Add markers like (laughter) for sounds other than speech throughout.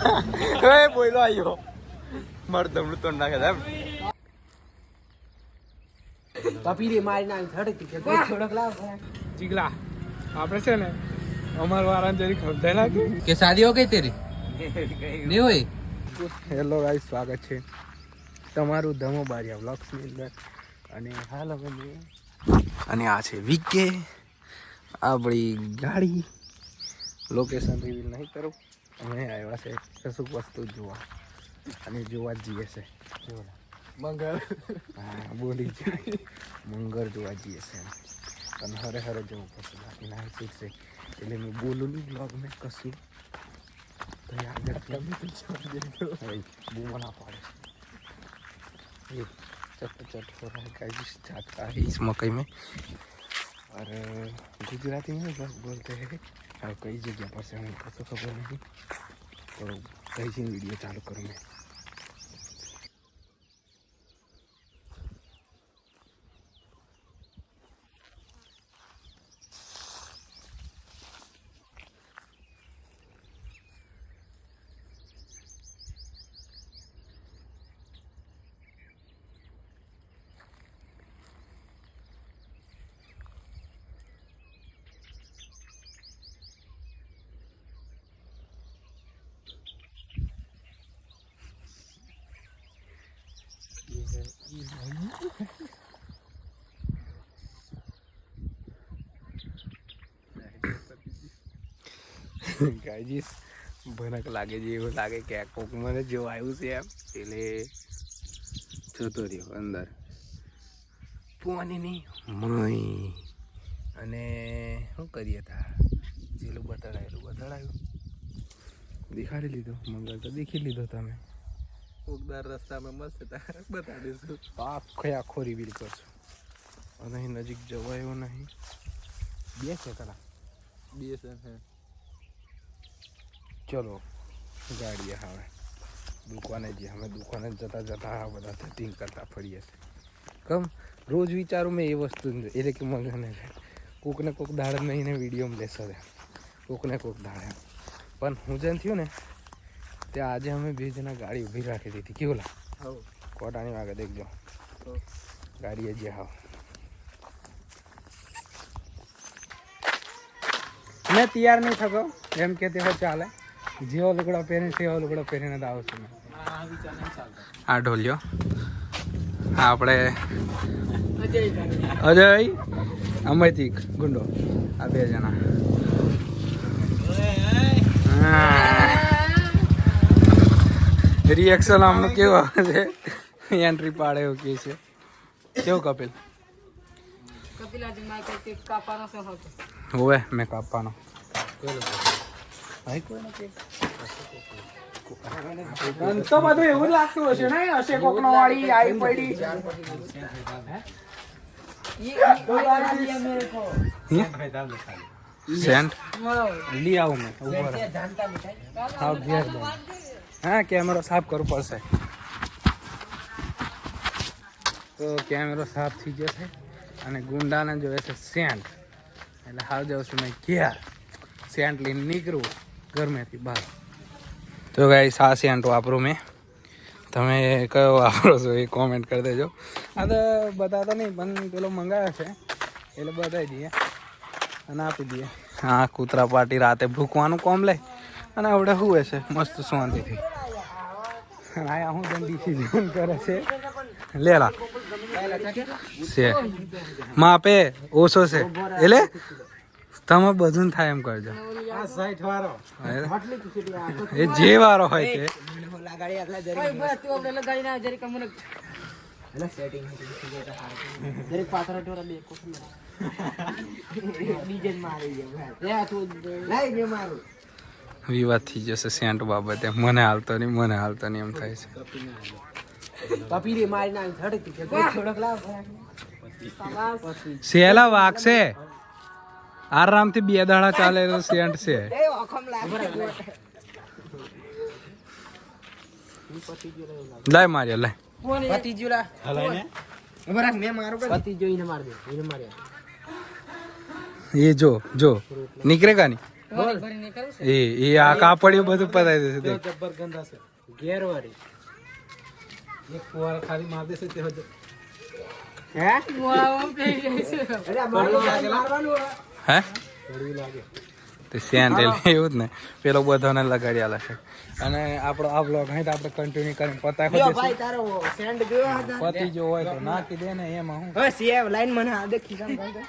એ બોલો આવ્યો માર ધમડું તો નાખે એમ. પપીરી મારી નાખ ઝડકી કે કોઈ થોડોક લાવ ચીગલા આપણે છે ને અમાર વાળા જરી ખબર લાગે કે શાદી હો ગઈ તેરી? નહીં હોય? હેલો ગાઈસ સ્વાગત છે તમારું ધમો બારિયા બ્લોગ્સની અંદર. અને હાલ અમે અને આ છે વિકે. આપણી ગાડી. લોકેશન રિવીલ નહીં કરું. અમે આવ્યા છે કશુંક વસ્તુ જોવા અને જોવા જ જઈએ છે મંગળ હા બોલી જાય મંગળ જોવા જઈએ છે એમ અને હરે હરે જવું પડશે બાકી ના છૂટશે એટલે મેં બોલું નહીં બ્લોગ મેં કશું તો એ આગળ भाई बूमा ना पाड़े ये चट चट हो रहा है गाइस जात का है इस मकई में और गुजराती में लोग बोलते हैं આ કઈ જગ્યા પર છે મને કશું ખબર નથી. તો કઈ છે, વીડિયો ચાલુ કરું મેં. ગાઈજીસ ભનક લાગે છે, એવું લાગે કે આ કોક મને જો આવ્યું છે એમ. એટલે જોતો રહ્યો અંદર. પોની મય. અને શું કરીએ તા? જેલું બતાડાયેલું બતાડાયું. દેખાડી લીધું, મંગળ તો દેખી લીધો તમે. ઉગદાર રસ્તામાં મસ્ત તારે બતાડીશું આખે આખો રિવીલ કરશું. અને અહીં નજીક જવાયો નહીં. બે છે કલા બે છે ચલો ગાડીએ હવે. દુકાને જઈએ. અમે દુકાને જતા જતા આ બધા સેટિંગ કરતા ફરીએ. છીએ કમ? રોજ વિચારું મેં એ વસ્તુ એટલે કે મને કોકને કોક દાડે નહીં વિડીયોમાં લેશે છે કોકને કોક દાડે પણ હું જેમ થયું ને તે આજે અમે બે જણા ગાડી ઊભી રાખી દીધી. કેવું લા કોટાની વાગે દેખજો. ગાડી ગાડીએ જે હાવ. મેં તૈયાર નહીં થતો. એમ કે તે ચાલે. જેવો લુગડો પહેરે છે એવો લુગડો પહેરીને જ આવું છું આ ઢોલ્યો. આપણે અજય અમયથી ગુંડો. આ બે જણા. રિએક્શન આમનું કેવું આવે છે? એન્ટ્રી પાડે એવું કે છે. કેવું કપિલ? હોવે મેં કાપવાનો. તો બધું એવું લાગતું હશે ને હશે કોકનો વાળી આવી પડી. સેન્ટ? લઈ આવું મેં ઉપર હા ઘેર હા કેમેરો સાફ કરવો પડશે. તો કેમેરો સાફ થઈ જશે અને ગુંડાને જોઈએ છે સેન્ટ. એટલે હાલ જાઉં છું મેં ઘેર. સેન્ટ લઈને નીકળું. ઘરમેથી બહાર તો ગાઈ સાસી આંટો વાપરું મેં. તમે કયો વાપરો છો એ કોમેન્ટ કરી દેજો. આ તો બધા તો નહીં, પણ પેલો મંગાવ્યો છે. એટલે બતાવી દઈએ અને આપી દઈએ. હા, કૂતરા પાટી રાતે ભૂકવાનું કોમ લે. અને આપણે શું છે મસ્ત શાંતિથી. આયા હું તને ડિસિઝન કરે છે. લેલા છે. માપે ઓછો છે. એટલે તમે બધું થાય એમ કરજો એ. જે વારો હોય છે. વિવાદ થઈ જશે સેન્ટ બાબતે. મને હાલતો નહીં મને હાલતો નહીં એમ થાય છે. સેલા વાગશે. આરામથી બે દાડા ચાલેલો સેન્ટ છે. લાય માર્યા લાય. પતિ જોલા બરાક મેં મારો પતિ જોઈને માર દે એને માર્યા એ જો જો. નીકળે કાની? એ એ આ કાપડિયું બધું પતાવી દેશે દેખ. જબ્બર ગંદા છે ઘેર એક ફુવારો ખાલી માર દેશે તે હે કડવી તે એટલે એવું જ ને. પેલો બધાને લગાડી આલે છે. અને આપણો આ બ્લોગ અહીં આપણે કન્ટિન્યુ કરીને પતાવી દઈશું. તારો સેન્ડ ગયો પતિ જો હોય તો નાખી દે ને એમાં હું? હવે લાઈન મને આ દેખી કામ કરતો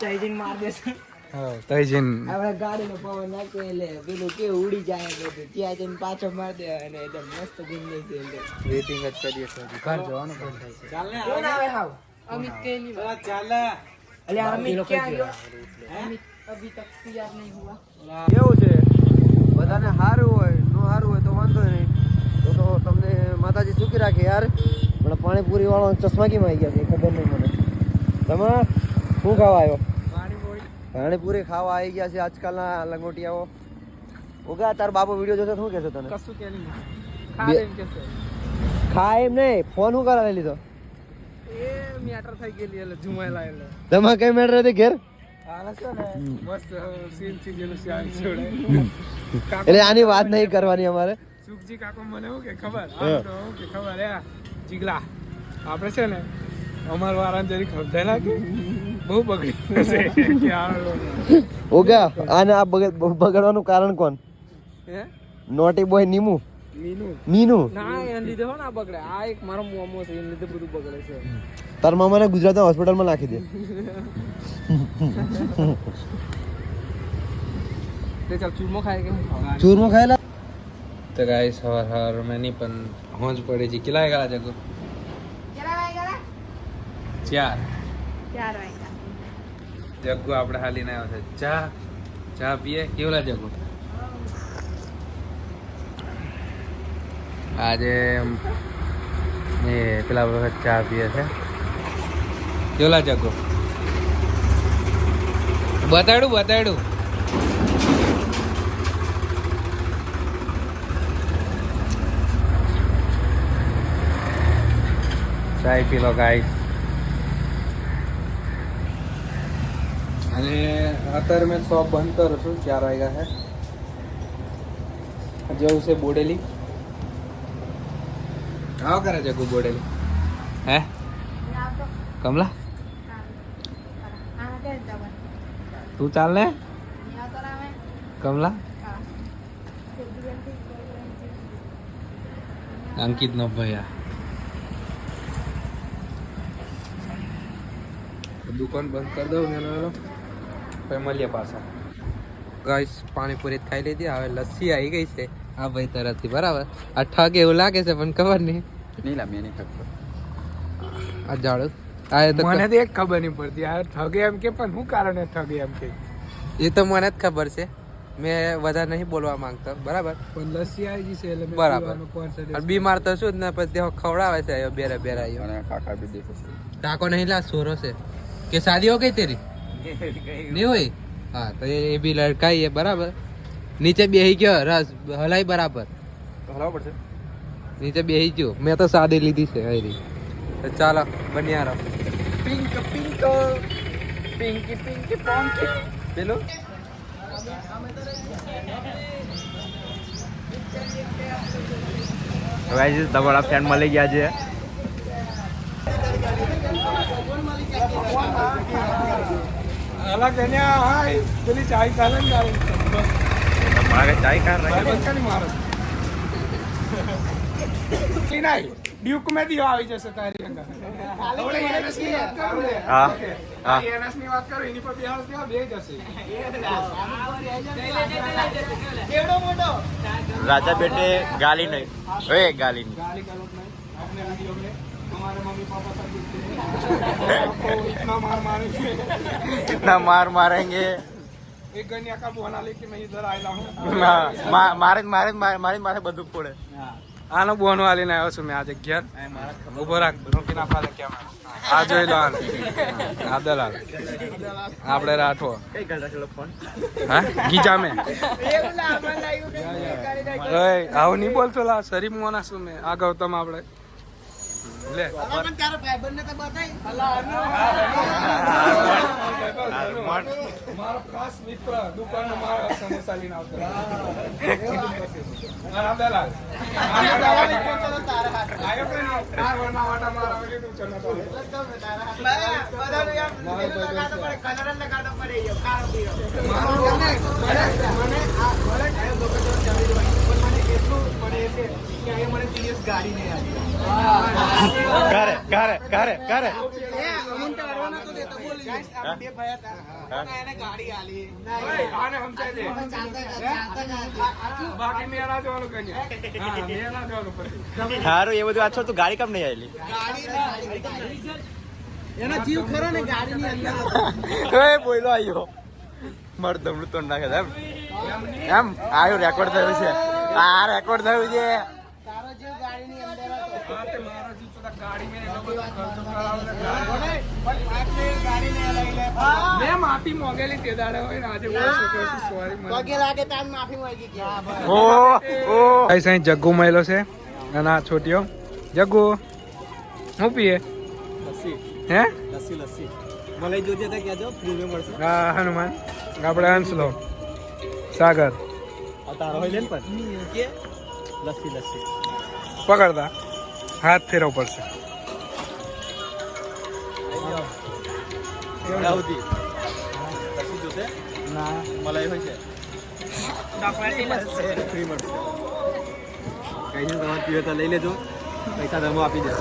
ચાઈજીન માર દેશે. હા તઈ જઈને આપણે ગાડીનો પવન નાખે એટલે પેલું કેવું ઉડી જાય બધું. ત્યાં જઈને પાછો માર દે અને એકદમ મસ્ત જિંદગી છે એટલે વેટિંગ જ કરીએ છીએ. ઘર જવાનું બંધ થાય છે. કોણ આવે. હાવ ચાલે. એટલે અમિત ક્યાં ગયો કેવું છે બધાને સારું હોય નો સારું હોય તો વાંધો નહીં તો તો તમને માતાજી સુખી રાખે યાર પણ પાણીપુરી વાળો ચશ્મા કેમ આવી ગયા છે ખબર નહીં મને તમે શું ખાવા આવ્યો પાણીપુરી ખાવા આવી ગયા છે આજકાલના લંગોટિયાઓ ઉગા તાર બાપુ વીડિયો જોશે શું કહેશે તને કશું કે નહીં ખા એમ નહીં ફોન શું કરાવી લીધો એ આટર થઈ ગયેલી એટલે જુમાયેલા એટલે. તમે કઈ મેટર હતી ઘેર? ને એટલે આની વાત નહીં કરવાની અમારે. સુખજી કાકો મને હું કે ખબર હું. કે ખબર ચીગલા આપણે છે ને અમાર વાળાને જરી ખબર નાખી બહુ બગડી છે. ઓકે આને આ બગડવાનું કારણ કોણ? હે? Naughty boy Nimu. Meenu. Minu. ના એને લીધે હો ના બગડે. આ એક મારો મોમો છે એને લીધે બધું બગડે છે. તાર મામાને ગુજરાતના હોસ્પિટલમાં નાખી દે. ચૂરમો ખાય કે? ચૂરમો ખાયેલા? તો ગાય સવાર સવાર મેં નહીં પણ હોંજ પડે છે. કેટલા વાગ્યા જગો ચાર. જગ્ગુ આપણે હાલીને આવ્યો છે. ચા ચા પીએ? કેવલા જગ્ગુ આજે એ પેલા વખત ચા પીએ છે. કેવલા જગ્ગુ બતાડું બતાડું. ચાય પી લો ગાય અને અત્યારે મેં શોપ બંધ કરું છું ચાર વાગ્યા છે. જવું છે બોડેલી. આવો કરે છે બોડેલી. હે? કમલા? તું ચાલ ને. કમલા. અંકિત નો ભયા. દુકાન બંધ કરી દઉં ને એનો પછી મળીએ પાછા. ગાઈસ પાણીપુરી ખાઈ લીધી. હવે લસ્સી આવી ગઈ છે. આ ભાઈ તરફથી બરાબર? આ ઠગ એવું લાગે છે પણ ખબર નહીં. નહીં લામી નહીં ખબર આ જાડું મને તો એક ખબર નહીં પડતી. આ ઠગે એમ કે પણ શું કારણે ઠગે એમ કે? એ તો મને જ ખબર છે. મેં વધારે નહીં બોલવા માંગતો. બરાબર? પણ લસ્સી આવી ગઈ છે એટલે બરાબર. બીમાર તો શું જ ને પછી દેખો ખવડાવે છે આવ્યો બેરે બેરે આવ્યો કાકા બી દેખે છે. નહીં લા સોરો છે. કે શાદી હો ગઈ તેરી? નહીં હોય? હા તો એ એ બી લડકાઈ એ બરાબર. નીચે બેહી ગયો રસ હલાઈ બરાબર. હલાવ પડશે. નીચે બેહી ગયો. મેં તો સાદી લીધી છે હરી. તો ચાલો બન્યા રહો. પિંક પિંક પિંકી પિંકી પોંકી પેલું ગાઈસ તમારા ફ્રેન્ડ મળી ગયા છે. અલગ એને હાય. પેલી ચાય ચાલે ને મારે ચાય કાર બચ્ચાની મારો? ઈ નહીં ડ્યુક મેં દીવો આવી જશે તારી અંદર આપણે ENS ની વાત કરું ને હા, ઓકે. હા. ENS ની વાત કરું એની પર બે હાલ દેવા બે જશે રાજા બેટે ગાલી નહીં ઓએ ગાલી નહીં गाली गलत नहीं अपने वीडियो में हमारे मम्मी पापा सब दिखते हैं आपको इतना मार मारेंगे इतना मार मारेंगे एक गनिया का बहाना लेके मैं इधर आया हूँ હા, મા- મારે જ- મારે જ- મારે મારી જ માથે બધું પડે આનો બોનો આલીને આવ્યો છું મેં આજે ઘેર ઊભો રાખ રોકી નાખવા ફાલે કેમ આ જોઈ લો આને આ દલાલ આપણે રાઠો હા ગીજા મેં આવું નહીં બોલશો લા શરીફ મોના શું મેં આ ગૌતમ આપણે મારો ખાસ મિત્ર દુકાન મારો સમોસા લઈને આવતો મારા તું કરે કરે કરે કરે આને સમજાય દે બાકી મેરા જવાનું કઈ હા? મેરા જવાનું પછી સારું એ બધું આછો તું ગાડી કેમ નહીં આવેલી એનો જીવ ખરો ને ગાડીની અંદર (laughs) એ બોયલો આવ્યો મારું દમડું તોડ નાખે એમ? એમ? આયો રેકોર્ડ થયું છે. આ રેકોર્ડ થયું છે. તારો જીવ ગાડીની અંદર હતો. હા, તે મારો જીવ તો ગાડી મેં એટલો બધો ખર્ચો કરાવ્યો ને ગાડી. મેં માફી મોગેલી તે દાડે હોય ને આજે બહુ શુક્ર છું સોરી મને. પગે લાગે તાર માફી માંગી ગયા ઓ ઓ. કઈ સાઈ જગ્ગુ મયલો છે. અને આ છોટીઓ. જગ્ગુ હું પીએ? હે? લસ્સી લસ્સી. મલાઈ જોજે તો કહેજો. ફ્રી મળશે. હા હનુમાન. આપણે હંસલો સાગર. તારો હોય લે ને પણ કે? લસ્સી લસ્સી. પકડતા. હાથ ફેરવવો પડશે. લસ્સી જોશે? ના. મલાઈ હોય છે? ફ્રી મળશે કઈ તમારે પીવે તો લઈ લેજો. પૈસા તમે આપી દેજો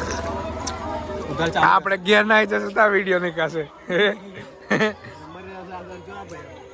આપણે ઘેર ના આવી જશે તો વીડિયો નીકળશે. (laughs)